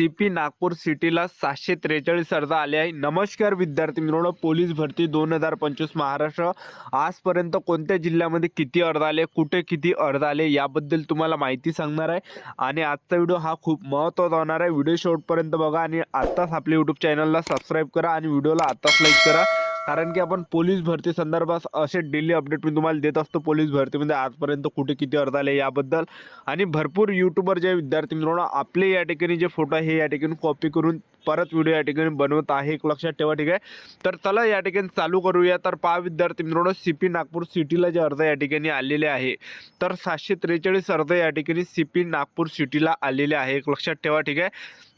C P Nagpur सिटीला सातशे त्रेचाळीस अर्ज आले आहे. नमस्कार विद्यार्थी मित्रांनो पोलीस भरती दोन हजार पंचवीस महाराष्ट्र. आजपर्यंत कोणत्या जिल्ह्यामध्ये किती अर्ज आले कुठे किती अर्ज आले याबद्दल तुम्हाला माहिती सांगणार आहे. आणि आजचा व्हिडिओ हा खूप महत्त्वाचा होणार आहे. व्हिडिओ शेवटपर्यंत बघा आणि आत्ताच आपल्या यूट्यूब चॅनलला सबस्क्राईब करा आणि व्हिडिओला आत्ताच लाईक करा. कारण की आपण पोलीस भरती संदर्भात असे डेली अपडेट मी तुम्हाला देत असतो. पोलीस भरतीमध्ये आजपर्यंत कुठे किती अर्ज आले याबद्दल. आणि भरपूर यूट्यूबर जे विद्यार्थी मित्रांनो आपले या ठिकाणी जे फोटो आहे या ठिकाणी कॉपी करून परत व्हिडिओ या ठिकाणी बनवत आहे. एक लक्षात ठेवा ठीक आहे? तर चला या ठिकाणी चालू करूया. तर पहा विद्यार्थी मित्रांनो सी पी नागपूर सिटीला जे अर्ज या ठिकाणी आलेले आहे. तर सातशे त्रेचाळीस अर्ज या ठिकाणी सी पी नागपूर सिटीला आलेले आहे. एक लक्षात ठेवा ठीक आहे?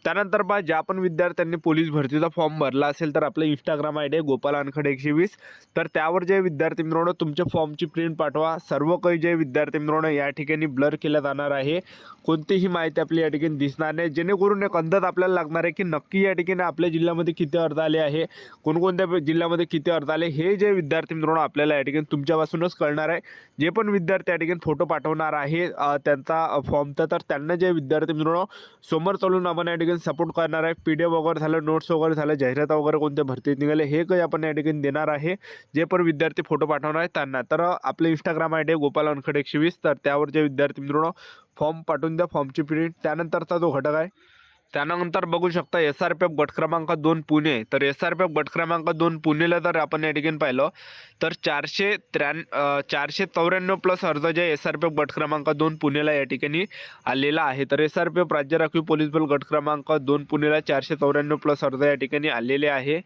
त्यानंतर पहा ज्या पण विद्यार्थ्यांनी पोलीस भरतीचा फॉर्म भरला असेल तर आपलं इंस्टाग्राम आय डी आहे गोपाल अनखडे एकशे वीस. तर त्यावर जे विद्यार्थी मित्रांनो तुमच्या फॉर्मची प्रिंट पाठवा. सर्व काही जे विद्यार्थी मित्रांनो या ठिकाणी ब्लर केलं जाणार आहे. कोणतीही माहिती आपली या ठिकाणी दिसणार नाही. जेणेकरून एक अंदाज आपल्याला लागणार आहे की नक्की या ठिकाणी आपल्या जिल्ह्यामध्ये किती अर्ज आले आहे कोणकोणत्या जिल्ह्यामध्ये किती अर्ज आले हे जे विद्यार्थी मित्रांनो आपल्याला या ठिकाणी तुमच्यापासूनच कळणार आहे. जे पण विद्यार्थी या ठिकाणी फोटो पाठवणार आहे त्यांचा फॉर्मचा तर त्यांना जे विद्यार्थी मित्रांनो समोर चालून आपण या ठिकाणी सपोर्ट करणार आहे. पी डी एफ वगैरे झालं नोट्स वगैरे झालं जाहिरात वगैरे कोणत्या भरतीत निघाले हे काही आपण या ठिकाणी देणार आहे. जे पण विद्यार्थी फोटो पाठवणार आहे त्यांना. तर आपलं Instagram I D Gopal Ankhad एकशे वीस. तर त्यावर जे विद्यार्थी मित्रांनो फॉर्म पाठवून द्या फॉर्मची प्रिंट त्यानंतरचा जो घटक आहे त्यानंतर बघू शकता एस आर पी एफ गट क्रमांक दोन पुणे. तर एस आर पी एफ गट क्रमांक दोन पुणेला जर आपण या ठिकाणी पाहिलं तर चारशे त्र्याण् चारशे चौऱ्याण्णव प्लस अर्ज जे एस आर पी एफ गट क्रमांक दोन पुणेला या ठिकाणी आलेला आहे. तर एस आर पी एफ राज्य राखीव पोलीस बल गट क्रमांक दोन पुणेला चारशे चौऱ्याण्णव प्लस अर्ज या ठिकाणी आलेले आहे.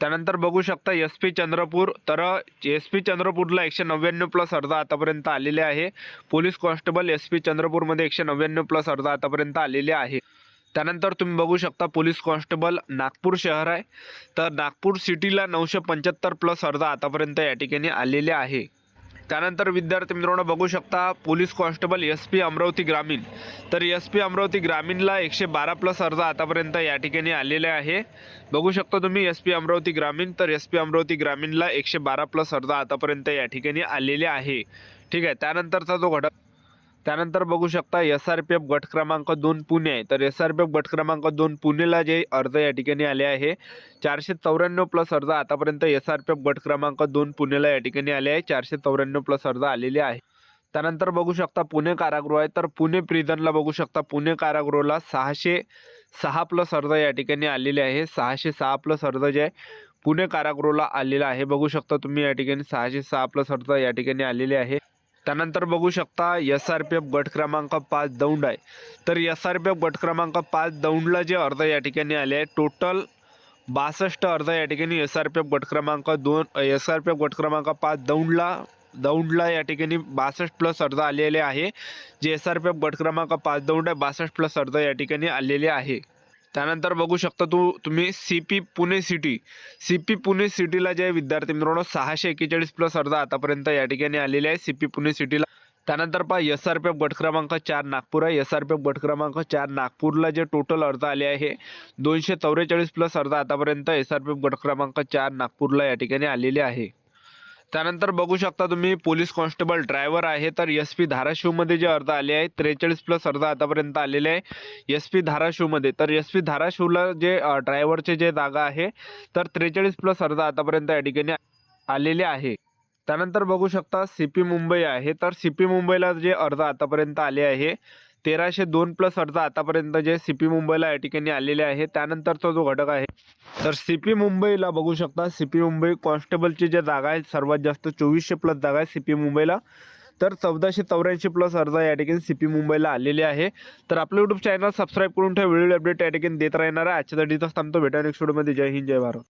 त्यानंतर बघू शकता एस पी चंद्रपूर. तर एस पी चंद्रपूरला एकशे नव्याण्णव प्लस अर्ज आतापर्यंत आलेले आहे. पोलीस कॉन्स्टेबल एस पी चंद्रपूरमध्ये एकशे नव्याण्णव प्लस अर्ज आतापर्यंत आलेले आहे. त्यानंतर तुम्ही बघू शकता पोलीस कॉन्स्टेबल नागपूर शहर आहे. तर नागपूर सिटीला नऊशे पंच्याहत्तर प्लस अर्ज आतापर्यंत या ठिकाणी आलेले आहे. त्यानंतर विद्यार्थी मित्रांनो बघू शकता police constable S P Amravati ग्रामीण. तर एस पी अमरावती ग्रामीणला एकशे बारा प्लस अर्ज आतापर्यंत या ठिकाणी आलेले आहे. बघू शकता तुम्ही एस पी अमरावती ग्रामीण तर एस पी अमरावती ग्रामीणला एकशे बारा प्लस अर्ज आतापर्यंत या ठिकाणी आलेले आहे. ठीक आहे त्यानंतरचा जो घटक त्यानंतर बघू शकता एस आर पी एफ गट क्रमांक दोन पुणे आहे. तर एस आर पी एफ गट क्रमांक दोन पुणेला जे अर्ज या ठिकाणी आले आहे चारशे चौऱ्याण्णव प्लस अर्ज आतापर्यंत एस आर पी एफ गट क्रमांक दोन पुणेला या ठिकाणी आले आहे चारशे चौऱ्याण्णव प्लस अर्ज आलेले आहे. त्यानंतर बघू शकता पुणे कारागृह आहे. तर पुणे प्रिझनला बघू शकता पुणे कारागृहाला सहाशे सहा प्लस अर्ज या ठिकाणी आलेले आहे. सहाशे सहा प्लस अर्ज जे आहे पुणे कारागृहाला आलेला आहे. बघू शकता तुम्ही या ठिकाणी सहाशे सहा प्लस अर्ज या ठिकाणी आलेले आहे. त्यानंतर बघू शकता एस आर पी एफ गट क्रमांक पाच दौंड आहे. तर एस आर पी एफ गट क्रमांक पाच दौंडला जे अर्ज या ठिकाणी आले आहे टोटल बासष्ट अर्ज या ठिकाणी एस आर पी एफ गट क्रमांक दोन एस आर पी एफ गट क्रमांक पाच दौंडला दौंडला या ठिकाणी बासष्ट प्लस अर्ज आलेले आहे. जे एस आर पी एफ गट क्रमांक पाच दौंड आहे बासष्ट प्लस अर्ज या ठिकाणी आलेले आहे. त्यानंतर बघू शकता तू तुम्ही C P Pune city C P Pune सिटीला जे विद्यार्थी मित्रांनो सहाशे एक्केचाळीस प्लस अर्ज आतापर्यंत या ठिकाणी आलेले आहे सी पी पुणे सिटीला त्यानंतर पहा एस आर पी एफ गट क्रमांक चार नागपूर आहे. एस आर पी एफ गट क्रमांक चार नागपूरला जे टोटल अर्ज आले आहे दोनशे चौवेचाळीस प्लस अर्ज आतापर्यंत एस आर पी एफ गट क्रमांक चार नागपूरला या ठिकाणी आलेले आहे. त्यानंतर बघू शकता तुम्ही पोलीस कॉन्स्टेबल ड्रायव्हर आहे तर एस पी धाराशिवमध्ये जे अर्ज आले आहे त्रेचाळीस प्लस अर्ज आतापर्यंत आलेले आहे एस पी धाराशिवमध्ये. तर एस पी धाराशिवला जे ड्रायव्हरचे जे जागा आहे तर त्रेचाळीस प्लस अर्ज आतापर्यंत या ठिकाणी आलेले आहे. त्यानंतर बघू शकता सी पी मुंबई आहे तर सी पी मुंबईला जे अर्ज आतापर्यंत आले आहे तेराशे दोन प्लस अर्ज आतापर्यंत जे सी पी मुंबईला या ठिकाणी आलेले आहे त्यानंतरचा जो घटक आहे तर सी पी मुंबईला बघू शकता सी पी मुंबई कॉन्स्टेबलची जे जागा आहे सर्वात जास्त चोवीसशे प्लस जागा आहे सी पी मुंबईला. तर चौदाशे चौऱ्याऐंशी प्लस अर्ज या ठिकाणी सी पी मुंबईला आलेले आहे. तर आपलं यूट्यूब चॅनल सबस्क्राईब करून ठेवा व्हिडिओ अपडेट या ठिकाणी देत राहणार आहे. आजच्या दिवस थांबतो भेटा नेक्स्ट व्हिडिओमध्ये जय हिंद जय भारत.